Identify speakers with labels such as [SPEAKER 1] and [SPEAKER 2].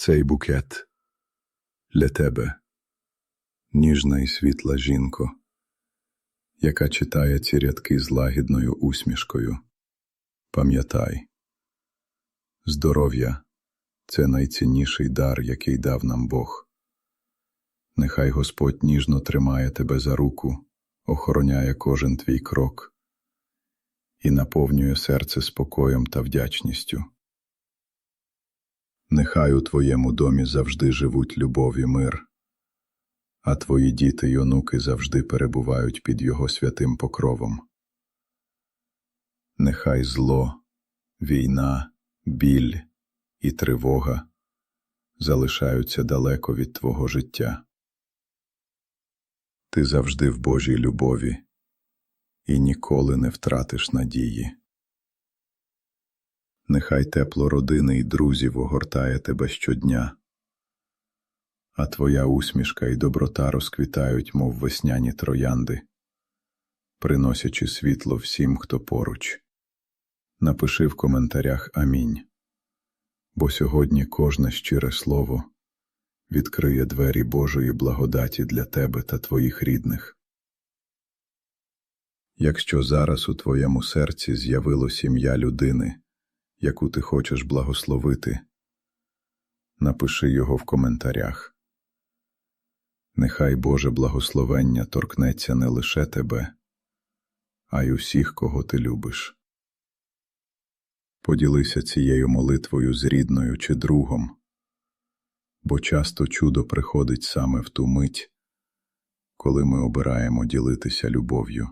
[SPEAKER 1] Цей букет для тебе, ніжна і світла жінко, яка читає ці рядки з лагідною усмішкою. Пам'ятай, здоров'я це найцінніший дар, який дав нам Бог. Нехай Господь ніжно тримає тебе за руку, охороняє кожен твій крок і наповнює серце спокоєм та вдячністю. Нехай у твоєму домі завжди живуть любов і мир, а твої діти й онуки завжди перебувають під його святим покровом. Нехай зло, війна, біль і тривога залишаються далеко від твого життя. Ти завжди в Божій любові і ніколи не втратиш надії. Нехай тепло родини і друзів огортає тебе щодня, а твоя усмішка і доброта розквітають, мов весняні троянди, приносячи світло всім, хто поруч. Напиши в коментарях Амінь, бо сьогодні кожне щире слово відкриє двері Божої благодаті для тебе та твоїх рідних. Якщо зараз у твоєму серці з'явилось ім'я людини, яку ти хочеш благословити, напиши його в коментарях. Нехай Боже благословення торкнеться не лише тебе, а й усіх, кого ти любиш. Поділися цією молитвою з рідною чи другом, бо часто чудо приходить саме в ту мить, коли ми обираємо ділитися любов'ю.